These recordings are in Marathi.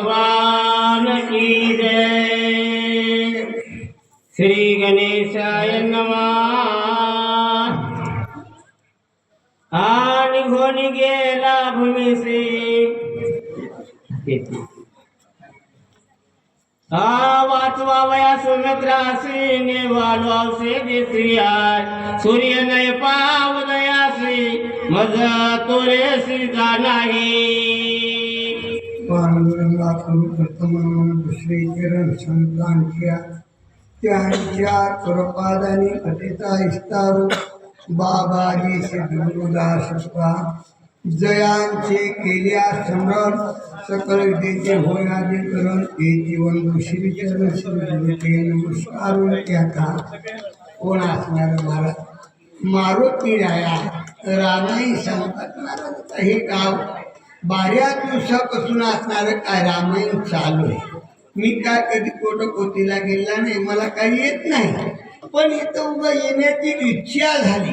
भगवान की जय। श्री गणेशाय नमः। आज घोन के लाभ में से वया सुमित्रा ने वालो से सूर्य ने पाव दया से, मज़ा तोरे सी जाना ही पांडुरंगातून प्रथम दुसरे किरण संतांच्या त्यांच्या कृपादानी कथेचा इस्तारू बाबाजी सिद्धुदासपा जयांचे केल्या समरण सकल विद्येचे करण हे जीवन श्रीचरण श्री नमस्कारून त्याचा कोण असणार महाराज मारुती राया रामाई सांगतात महाराज हे गाव बाऱ्या दिवसापासून असणारं काय रामायण चालू आहे. मी काय कधी कोटीला गेला नाही मला काही येत नाही. पण इथं उभं येण्याची इच्छा झाली.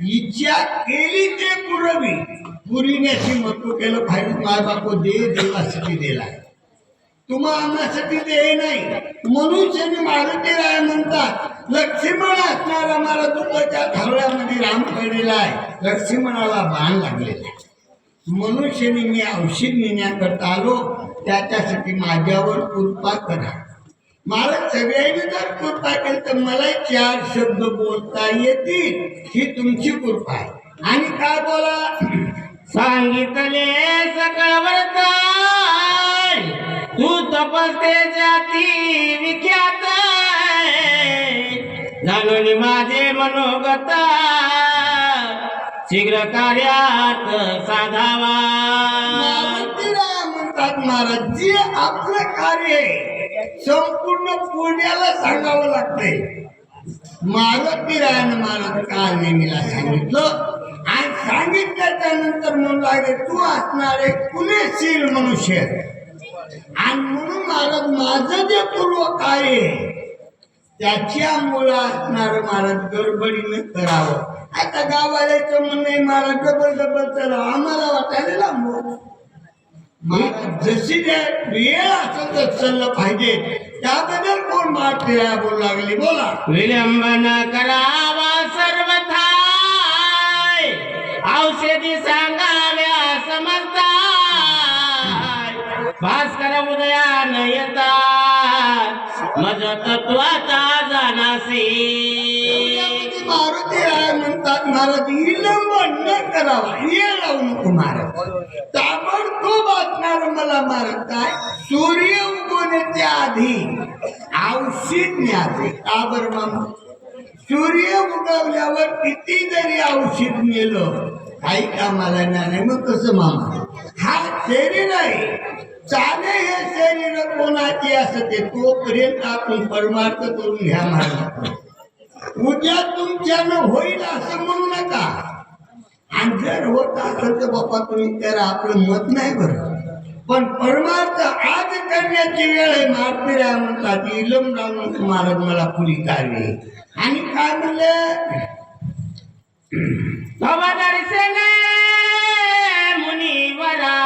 इच्छा केली ते पुरवी. पुरीण्याची महत्त्व केलं पाहिजे माय बापू दे देवासाठी दिला. तुम्हा आम्हासाठी दे नाही. मनुष्याने मारुती राय म्हणतात. लक्ष्मण असणारा मला दुःखाच्या धावळ्यामध्ये राम पडलेला आहे. लक्ष्मणाला बाण लागलेला आहे. मनुष्यने मी औषध नेण्याकरता आलो त्याच्यासाठी माझ्यावर कृपा करा. मला सगळ्यांनी जर कृपा केली तर मला चार शब्द बोलता येतील. ही तुमची कृपा आहे. आणि काय बोला? सांगितले सकाळ तू तपसते जाती विख्यात जाणून माझे मनोगता शीघ्र कार्यात साधावा. म्हणतात महाराज जे आपलं कार्य आहे, संपूर्ण पुण्याला सांगावं लागतंय. मारुतीरायनं मला काल नेहमीला सांगितलं. आणि सांगितल्याच्या नंतर म्हणू लागले तू असणारे कुलेशील मनुष्य. आणि म्हणून महाराज माझं जे पूर्व कार्य आहे त्याच्यामुळं असणार महाराज गडबडीनं करावं. आता गावाला म्हणणं मला डबल डबल तर आम्हाला वाटायला लांब जशी वेळ असेल तर चाललं पाहिजे. त्याबद्दल कोण माठ बोलू लागली? बोला. विलंबन करावा सर्वथा. औषधी सांगाव्या समजता भास्कर न येता मज तत्वाचा जाणासी महाराज विलंब न करावा. ये लावू नको महाराज ताबडतोब असणार मला महाराज काय सूर्य उगवण्याच्या आधी औषध न्यावे. काबर मामा? सूर्य उगवल्यावर किती जरी औषध नेलं. काही कामाला नाही. मग कसं मामा? हा शरीर आहे. चाले हे शरीर कोणाची असते? तोपर्यंत आपण परमार्थ करून घ्या महाराज उद्या तुमच्यानं होईल असं म्हणू नका. आणि जर होत असेल तर बाप्पा तुम्ही करा आपलं मत नाही बरं. पण परमार्थ आज करण्याची वेळ आहे. मारपिऱ्या म्हणतात इलम राहून महाराज मला पुरी कार्य आणि काय म्हणलं? भवदर्शने मुनिवरा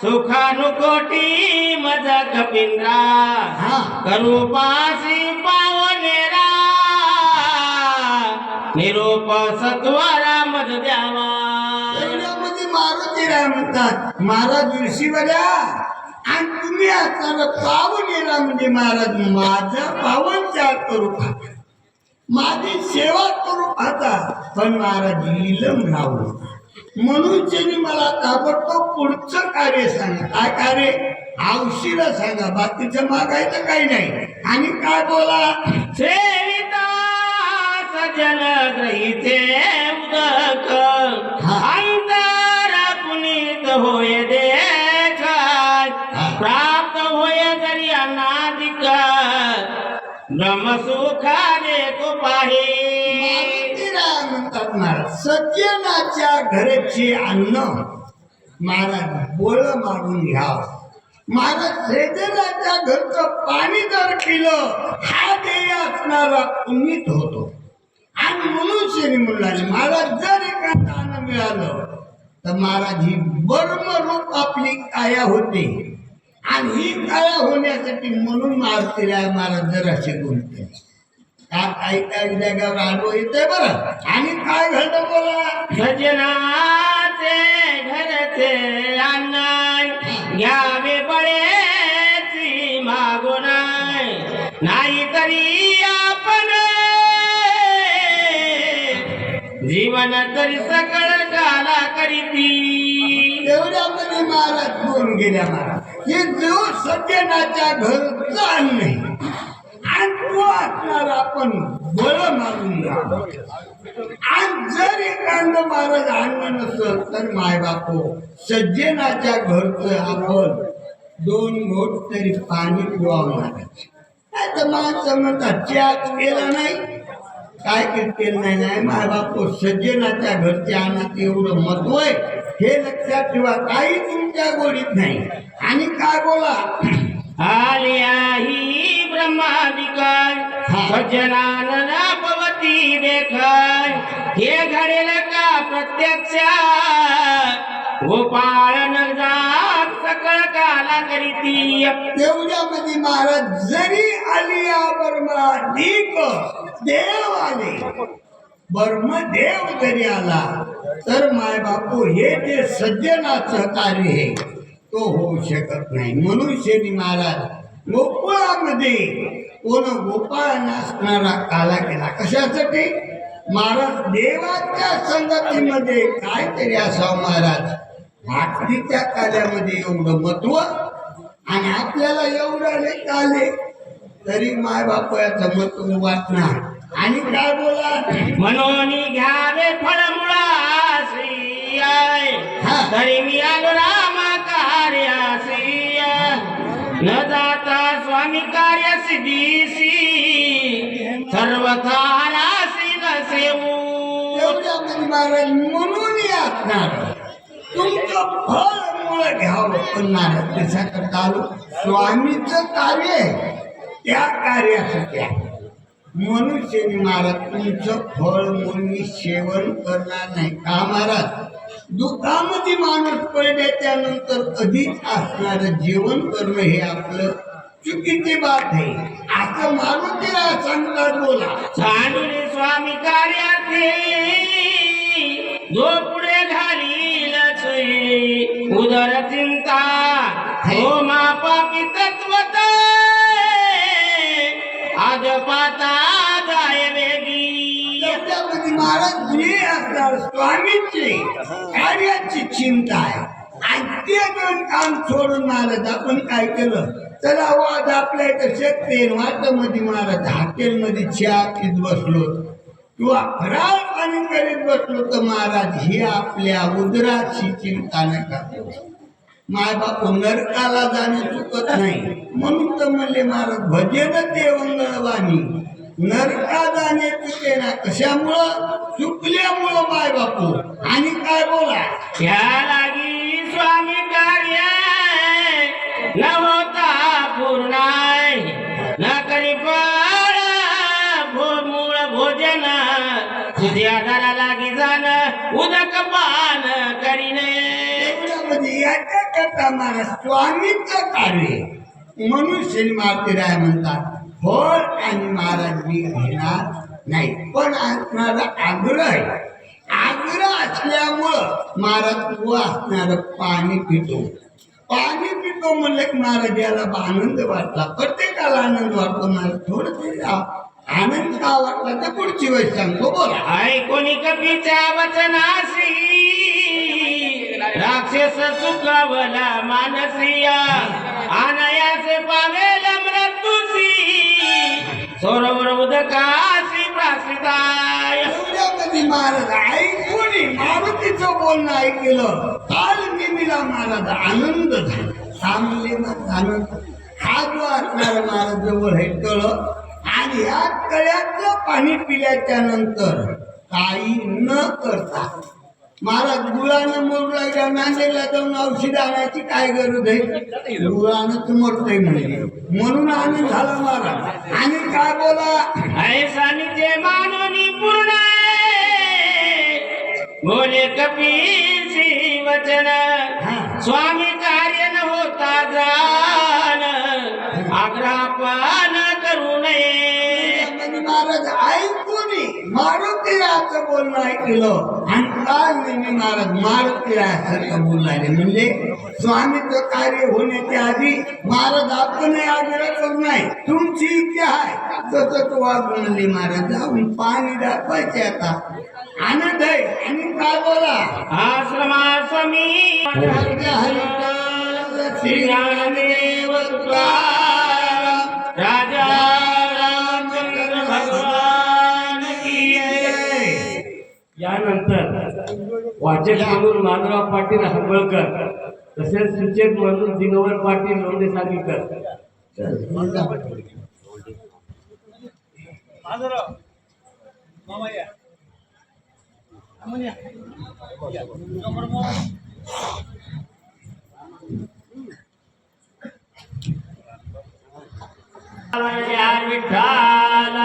सुखानुकोटी मज कपिंद्रा करूपासी पावनेरा निरूप सत्वरा द्यावा त्याच्यामध्ये मारुती राय म्हणतात महाराज ऋषीवऱ्या आणि तुम्ही असताना पावन येणार म्हणजे महाराज माझा पावन चार करू पाहता. माझी सेवा करू पाहता पण महाराज इलम राहू. म्हणून त्यांनी मला ताबडतोब पुढचं कार्य सांगा. काय कार्य? औषध सांगा. बाकीचं मागायचं काही नाही. आणि काय बोला? सजन ग्रहीते उदक अंतर पुनीत होय देख प्राप्त होय जरी अनादिक. ब्रह्मसुखा देखो पाहे. म्हणतात महाराज सज्जनाच्या घरचे अन्न महाराज बोळ मारून घ्यावं. महाराज सज्जनाच्या घरचं पाणी जर पिलं हा देय असणारा पुनीत होतो. आणि म्हणून श्री म्हणला मला जर एखादा अन्न मिळालं तर महाराज ही बर्म रूप आपली काया होते. आणि ही काया होण्यासाठी म्हणून मारुतीला महाराज असे बोलते का काही काही जागेवर आलो येते बरं? आणि काय घडलं बोला? भजनाचे घरचे अन्न घ्या. जीवन तरी सकळ झाला करीती एवढ्यामध्ये महाराज बोलून गेल्या महाराज. हे जो सज्जनाच्या घर अन्न आहे आणि तो असणार आपण बळ मागून घ्या आणि जर एखादं महाराज अन्न नसल तर माय बाप सज्जनाच्या घरचं आपण दोन घोट तरी पाणी पिवावं महाराज काय तर म्हणतात चहाच केला नाही. काय केलं नाही नाही. माय बापो सज्जनाच्या घरच्या अन्नात एवढं महत्त्व आहे हे लक्षात ठेवा. काही तुमच्या गोडीत नाही. आणि काय बोला? आलिया ही ब्रह्मादिकाय सज्जनानन पवती देखाय. हे घडेल का प्रत्यक्ष? गोपाळ जात सकळ काला करीती. तेवढ्यामध्ये महाराज जरी आलिया बर्मा देव आले ब्रह्मदेव जरी आला तर माय बापू हे जे सज्जनाचं कार्य आहे तो होऊ शकत नाही. मनुष्यनी महाराज गोकुळामध्ये कोण गोपाळ नाचणारा काला केला. कशासाठी? महाराज देवाच्या संगतीमध्ये काहीतरी असावं महाराज. भाकरीच्या कार्यामध्ये एवढं महत्त्व आणि आपल्याला एवढं नाही काले तरी माय बाप याचं महत्त्व वाटणार आणि काय बोला? म्हणून घ्यावे फळमुळासी हा. तरी मी आलो रामा कार्यासी न जाता स्वामी कार्य सिद्धीसी सर्वथा रासी न सेवू एवढ्यामध्ये महाराज म्हणून असणार तुमचं फळ मुळे घ्यावं. पण महाराज त्याच्याकरता आलो स्वामीचं कार्य त्या कार्यासाठी आहे. मनुष्य महाराज तुमचं फळ मुळी सेवन करणार नाही. का महाराज दुःखामध्ये माणूस पडले त्यानंतर कधीच असणार जेवण करणं हे आपलं चुकीची बात आहे. आता माणूस तिला सांगतात बोला. सांडुले स्वामी कार्याचे जो पुढे घालील सोयी माता पाता जाय वेगी। त्याच्यामध्ये महाराज जे असणार स्वामीची कार्याची चिंता आहे. आणि दोन काम सोडून महाराज आपण काय केलं? तर हो, आवाज आपल्या इथं शक्ती वाटमध्ये महाराज हॉटेलमध्ये चहा पीत बसलो. किंवा फराळ पाणी करीत बसलो तर महाराज हे आपल्या उदराची चिंता नका माय बाप नरकाला जाणे चुकत नाही. म्हणून तर म्हणले महाराज भजन देवंगळवाणी. नरका जाणे चुके ना कशामुळं? चुकल्यामुळं माय बापू आणि काय बोला? या लागी स्वामी कार्य न होता पूर्णाय न करी भो मूळ भोजन. तुझ्या घरा लागी जाण उदक पान करीने. करणार स्वामीच कार्य. म्हणून स्वामीचं कार्य म्हणतात फळ आणि महाराज मी घेणार नाही. पण असणारा आग्रह आहे. आग्रह असल्यामुळं महाराज तू असणार पाणी पितो. पाणी पितो म्हणलं की महाराज याला आनंद वाटला. प्रत्येकाला आनंद वाटतो. महाराज थोडं तरी आनंद का वाटला तर पुढची वेळ सांगतो. बोला. ऐकोनी कपीच्या वचनाशी. राक्षस सुखावला मानसिया आनयाचे पावेल मृत्यूसी सरोवर उदकाशी प्रासिताय एवढ्यामध्ये महाराज ऐकून मारुतीचं बोलणं ऐकलं काल नेहमीला महाराज आनंद झाला. थांबले आनंद हा जो असणार महाराज जवळ हे कळ आणि या कळ्यातलं पाणी पिल्याच्या नंतर काही न करता महाराज गुळानं मोरला नांदेडला जाऊन औषध आणायची काय गरज आहे? गुळानं मरतय म्हणजे म्हणून आनंद झाला महाराज आणि काय बोला? ऐसा निजे मानोनी पूर्ण बोले कपीसी वचन. स्वामी कार्य न होता जाण मारुतीराचं बोलणं ऐकलं. आणि काय म्हणजे महाराज मारुतीरासारखं बोलणारे म्हणजे स्वामीचं कार्य होण्याच्या आधी महाराज आपण आग्रह करू नाही. तुमची इच्छा आहे. तसं तो म्हणले महाराज जाऊन पाणी दाखवायचे आता. आनंद आहे आणि काय बोला? आश्रमासमी राजा यानंतर वाचक म्हणून माधवराव पाटील हंबळकर तसेच सूचक म्हणून दिनवर पाटील लोंढे सांगीकर. विठ्ठल